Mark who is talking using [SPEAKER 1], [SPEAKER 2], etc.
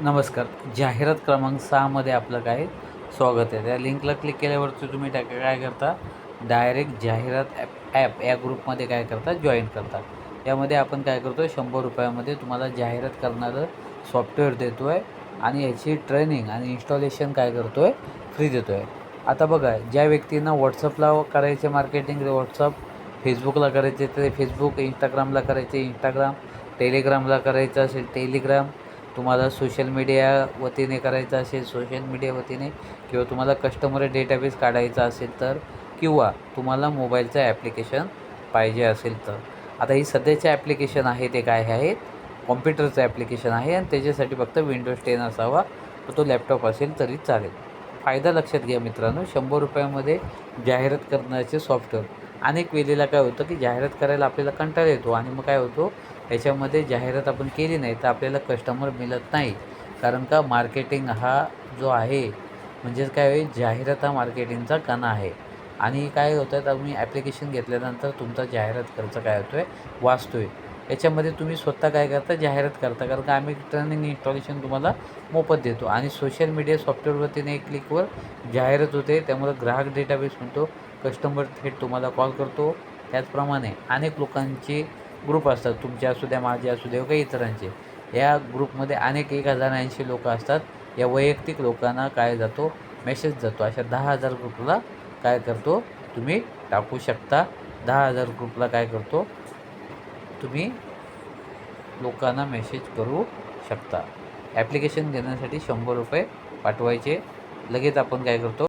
[SPEAKER 1] नमस्कार. जाहिरात क्रमांक सहामध्ये आपलं काय? स्वागत आहे. त्या लिंकला क्लिक केल्यावरती तुम्ही टाका काय करता? डायरेक्ट जाहिरात ॲप ॲप या ग्रुपमध्ये काय करता? जॉईन करता. यामध्ये आपण काय करतो आहे शंभर रुपयामध्ये तुम्हाला जाहिरात करणारं सॉफ्टवेअर देतो आहे आणि याची ट्रेनिंग आणि इन्स्टॉलेशन काय करतो आहे फ्री देतो आहे आता बघा ज्या व्यक्तींना व्हॉट्सअपला करायचे मार्केटिंग ते व्हॉट्सअप फेसबुकला करायचे ते फेसबुक इंस्टाग्रामला करायचे इंस्टाग्राम टेलिग्रामला करायचं असेल टेलिग्राम तुम्हाला सोशल मीडिया वतीने करायचं असेल सोशल मीडिया वतीने किंवा तुम्हाला कस्टमर डेटाबेस काढायचा असेल तर किंवा तुम्हाला मोबाईलचं ॲप्लिकेशन पाहिजे असेल तर. आता ही सध्याचे ॲप्लिकेशन आहे ते काय आहे? कॉम्प्युटरचं ॲप्लिकेशन आहे आणि त्याच्यासाठी फक्त विंडोज टेन असावा. तर तो लॅपटॉप असेल तरी चालेल. फायदा लक्षात घ्या मित्रांनो शंभर रुपयामध्ये जाहिरात करण्याचे सॉफ्टवेअर अनेक वेळेला काय होतं की जाहिरात करायला आपल्याला कंटाळा येतो आणि मग काय होतो याच्यामध्ये जाहिरात आपण केली नाही तर आपल्याला कस्टमर मिळत नाही कारण का मार्केटिंग हा जो आहे म्हणजेच काय होईल जाहिरात हा मार्केटिंगचा कणा आहे. आणि काय होतं आहे तुम्ही ॲप्लिकेशन घेतल्यानंतर तुमचा जाहिरात खर्च काय होतो आहे वाचतो आहे याच्यामध्ये तुम्ही स्वतः काय करता जाहिरात करता? कारण का आम्ही ट्रेनिंग इन्स्टॉलेशन तुम्हाला मोफत देतो. आणि सोशल मीडिया सॉफ्टवेअरवरतीने एक क्लिकवर जाहिरात होते. त्यामुळे ग्राहक डेटाबेस म्हणतो कस्टमर थेट तुम्हाला कॉल करतो. त्याचप्रमाणे अनेक लोकांचे ग्रुप असतात. तुमचे असू द्या माझे असू द्या काही इतरांचे. या ग्रुपमध्ये अनेक एक हजार ऐंशी लोक असतात. या वैयक्तिक लोकांना काय जातो? मेसेज जातो. अशा दहा हजार ग्रुपला काय करतो? तुम्ही टाकू शकता. दहा हजार ग्रुपला काय करतो? तुम्ही लोकांना मेसेज करू शकता. ॲप्लिकेशन देण्यासाठी शंभर रुपये पाठवायचे. लगेच आपण काय करतो?